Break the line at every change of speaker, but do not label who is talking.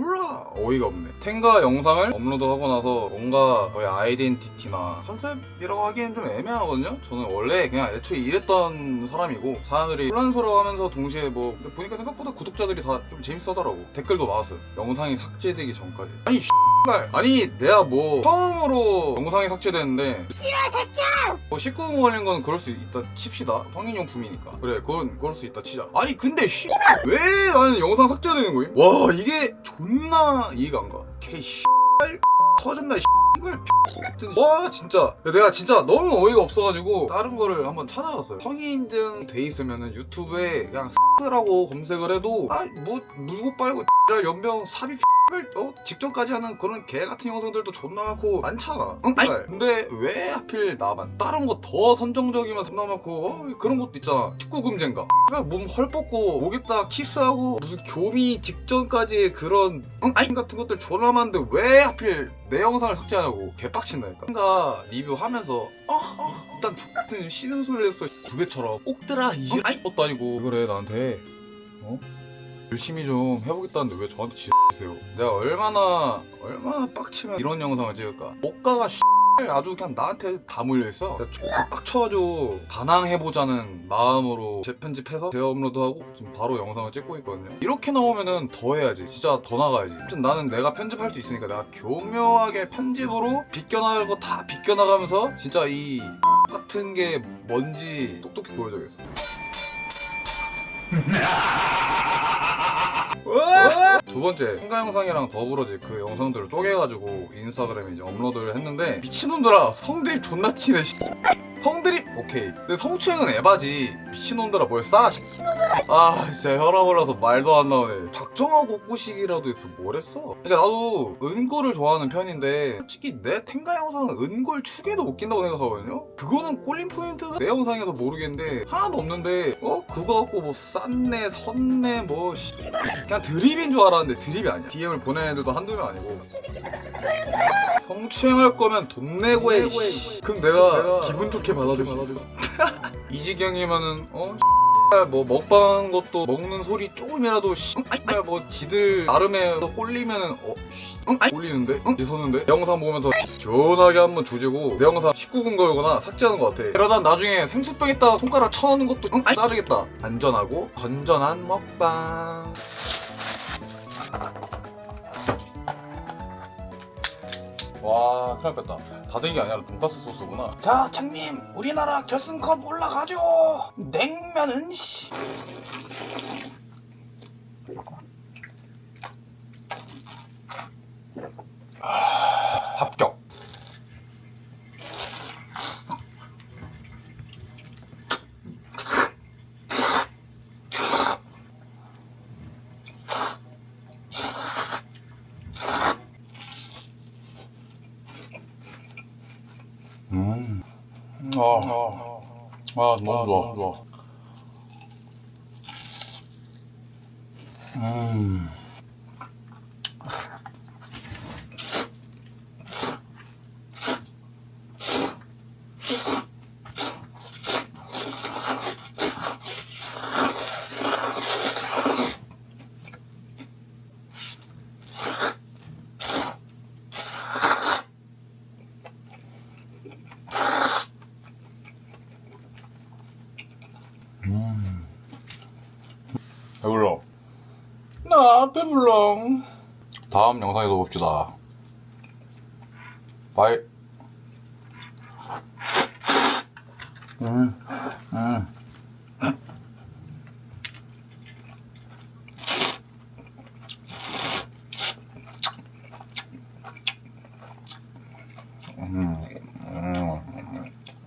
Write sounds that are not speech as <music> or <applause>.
졸라. 어이가 없네. 텐가 영상을 업로드하고 나서 뭔가 저의 아이덴티티나 컨셉이라고 하기엔 좀 애매하거든요? 저는 원래 그냥 애초에 이랬던 사람이고 사람들이 혼란스러워하면서 동시에 뭐 보니까 생각보다 구독자들이 다 좀 재밌어 하더라고. 댓글도 많았어요. 영상이 삭제되기 전까지. 아니 아니 내가 뭐 처음으로 영상이 삭제됐는데 뭐 19금 걸린 건 그럴 수 있다 칩시다. 성인용품이니까. 그래 그건 그럴 수 있다 치자. 아니 근데 씨왜 나는 영상 삭제되는 거임? 와 이게 존나 이해가 안가. 개 씨발 터졌나 같은 와 진짜. 내가 진짜 너무 어이가 없어가지고 다른 거를 한번 찾아봤어요. 성인인증 돼 있으면은 유튜브에 그냥 X라고 검색을 해도 아뭐 물고 빨고 X랄 연병 삽입 어? 직전까지 하는 그런 개 같은 영상들도 존나 많고 많잖아. 응? 아니 근데 왜 하필 나만 다른 거 더 선정적이면 존나 많고 어, 그런 것도 있잖아. 19금제인가 몸 헐벗고 목에다 키스하고 무슨 교미 직전까지 그런 응? 아니 같은 것들 존나 많은데 왜 하필 내 영상을 삭제하냐고. 개빡친다니까. 뭔가 리뷰하면서 어, 어, 일단 X같은 쉬는 소리를 했어. 두배처럼. 꼭들아 이질 아이. 것도 아니고. 그래 나한테? 어? 열심히 좀 해보겠다는데 왜 저한테 지세요? 내가 얼마나 얼마나 빡치면 이런 영상을 찍을까? 옷가가 아주 그냥 나한테 다 존나 빡쳐가지고 반항해보자는 마음으로 재편집해서 재업로드하고 지금 바로 영상을 찍고 있거든요. 이렇게 나오면은 더 해야지. 진짜 더 나가야지. 아무튼 나는 내가 편집할 수 있으니까 내가 교묘하게 편집으로 비껴나갈 거 다 비껴나가면서 진짜 이 <laughs> 같은 게 뭔지 똑똑히 보여줘야겠어 <laughs> 두 번째 생가 영상이랑 더불어지 그 영상들을 쪼개가지고 인스타그램에 이제 업로드를 했는데 미친놈들아 성드립 존나 치네 씨. 성드립 오케이. 근데 성추행은 에바지. 미친놈들아 뭘 싸? 아 진짜 혈압 올라서 말도 안 나오네. 작정하고 꼬시기라도 했어 뭘 했어? 그러니까 나도 은골을 좋아하는 편인데 솔직히 내 탱가 영상은 은골 축에도 못 낀다고 생각하거든요? 그거는 꼴린 포인트가 내 영상에서 모르겠는데 하나도 없는데 어? 그거 갖고 뭐 쌌네 섰네 뭐 씨. 그냥 드립인 줄 알았는데 드립이 아니야. DM을 보내는 애들도 한두 명 아니고 성추행할 거면 돈 내고 해 씨. 그럼 내가 기분 좋게 받아줄 수 있어 <laughs> 이 지경이면은 어? 뭐 먹방 것도 먹는 소리 조금이라도 씨, 아이, 뭐 지들 나름의 꼴리면은 어? 씨, 꼴리는데? 응? 지서는데? 영상 보면서 시원하게 한번 조지고 내 영상 19금 걸거나 삭제하는 것 같아 그러다 나중에 생수병 있다 손가락 쳐넣는 것도 응? 자르겠다 안전하고 건전한 먹방 와 큰일 났다. 다대기 아니라 돈가스 소스구나. 자 장님 우리나라 결승컵 올라가죠. 냉면은 씨 음. 아, 아, 아, 너무 좋아, 좋아. 음. 배불러. 나 배불러. 다음 영상에서 봅시다. 바이. 음, 음.